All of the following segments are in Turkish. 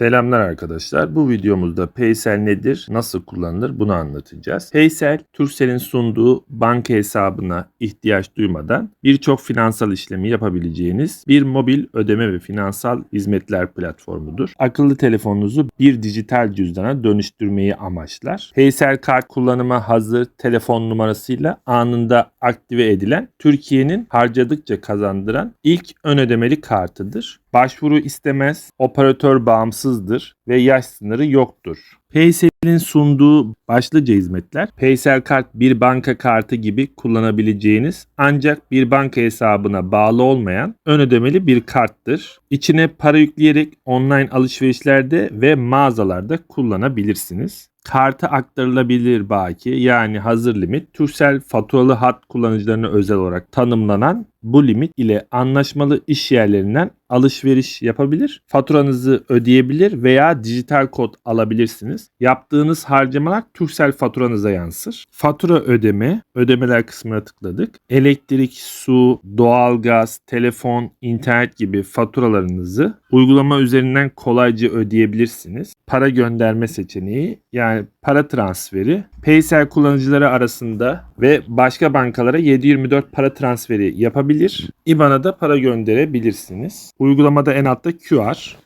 Selamlar arkadaşlar. Bu videomuzda Paysel nedir, nasıl kullanılır bunu anlatacağız. Paysel, Turkcell'in sunduğu banka hesabına ihtiyaç duymadan birçok finansal işlemi yapabileceğiniz bir mobil ödeme ve finansal hizmetler platformudur. Akıllı telefonunuzu bir dijital cüzdana dönüştürmeyi amaçlar. Paysel kart kullanıma hazır telefon numarasıyla anında aktive edilen Türkiye'nin harcadıkça kazandıran ilk ön ödemeli kartıdır. Başvuru istemez, operatör bağımsızdır ve yaş sınırı yoktur. Paysel'in sunduğu başlıca hizmetler Paysel Kart bir banka kartı gibi kullanabileceğiniz ancak bir banka hesabına bağlı olmayan ön ödemeli bir karttır. İçine para yükleyerek online alışverişlerde ve mağazalarda kullanabilirsiniz. Kartı aktarılabilir baki yani hazır limit Turkcell faturalı hat kullanıcılarına özel olarak tanımlanan bu limit ile anlaşmalı iş yerlerinden alışveriş yapabilir, faturanızı ödeyebilir veya dijital kod alabilirsiniz. Yaptığınız harcamalar Turkcell faturanıza yansır. Fatura ödeme, ödemeler kısmına tıkladık. Elektrik, su, doğalgaz, telefon, internet gibi faturalarınızı uygulama üzerinden kolayca ödeyebilirsiniz. Para gönderme seçeneği yani para transferi Paysel kullanıcıları arasında ve başka bankalara 724 para transferi yapabilir. IBAN'a da para gönderebilirsiniz. Uygulamada en altta QR.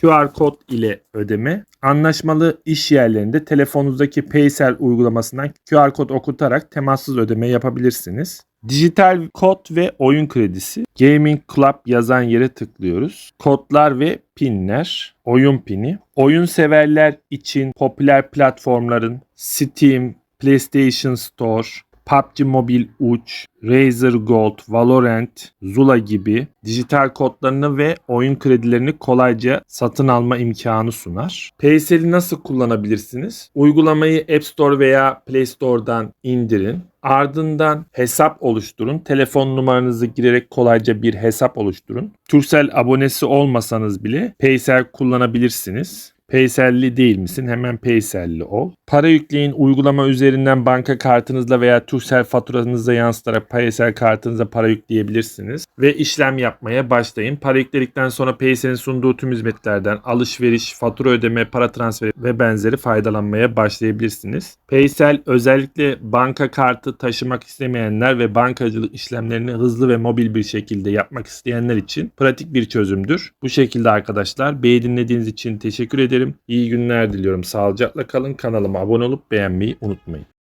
QR kod ile ödeme. Anlaşmalı iş yerlerinde telefonunuzdaki Paysel uygulamasından QR kod okutarak temassız ödeme yapabilirsiniz. Dijital kod ve oyun kredisi. Gaming Club yazan yere tıklıyoruz. Kodlar ve pinler. Oyun pini. Oyun severler için popüler platformların Steam, PlayStation Store, PUBG Mobile Uç, Razer Gold, Valorant, Zula gibi dijital kodlarını ve oyun kredilerini kolayca satın alma imkanı sunar. Paysel'i nasıl kullanabilirsiniz? Uygulamayı App Store veya Play Store'dan indirin. Ardından hesap oluşturun. Telefon numaranızı girerek kolayca bir hesap oluşturun. Turkcell abonesi olmasanız bile Paysel kullanabilirsiniz. Paysel'li değil misin? Hemen Paysel'li ol. Para yükleyin uygulama üzerinden banka kartınızla veya Turkcell faturanıza yansıtarak Paysel kartınıza para yükleyebilirsiniz. Ve işlem yapmaya başlayın. Para yükledikten sonra Paysel'in sunduğu tüm hizmetlerden alışveriş, fatura ödeme, para transferi ve benzeri faydalanmaya başlayabilirsiniz. Paysel özellikle banka kartı taşımak istemeyenler ve bankacılık işlemlerini hızlı ve mobil bir şekilde yapmak isteyenler için pratik bir çözümdür. Bu şekilde arkadaşlar. Beni dinlediğiniz için teşekkür ederim. İyi günler diliyorum. Sağlıcakla kalın. Kanalıma abone olup beğenmeyi unutmayın.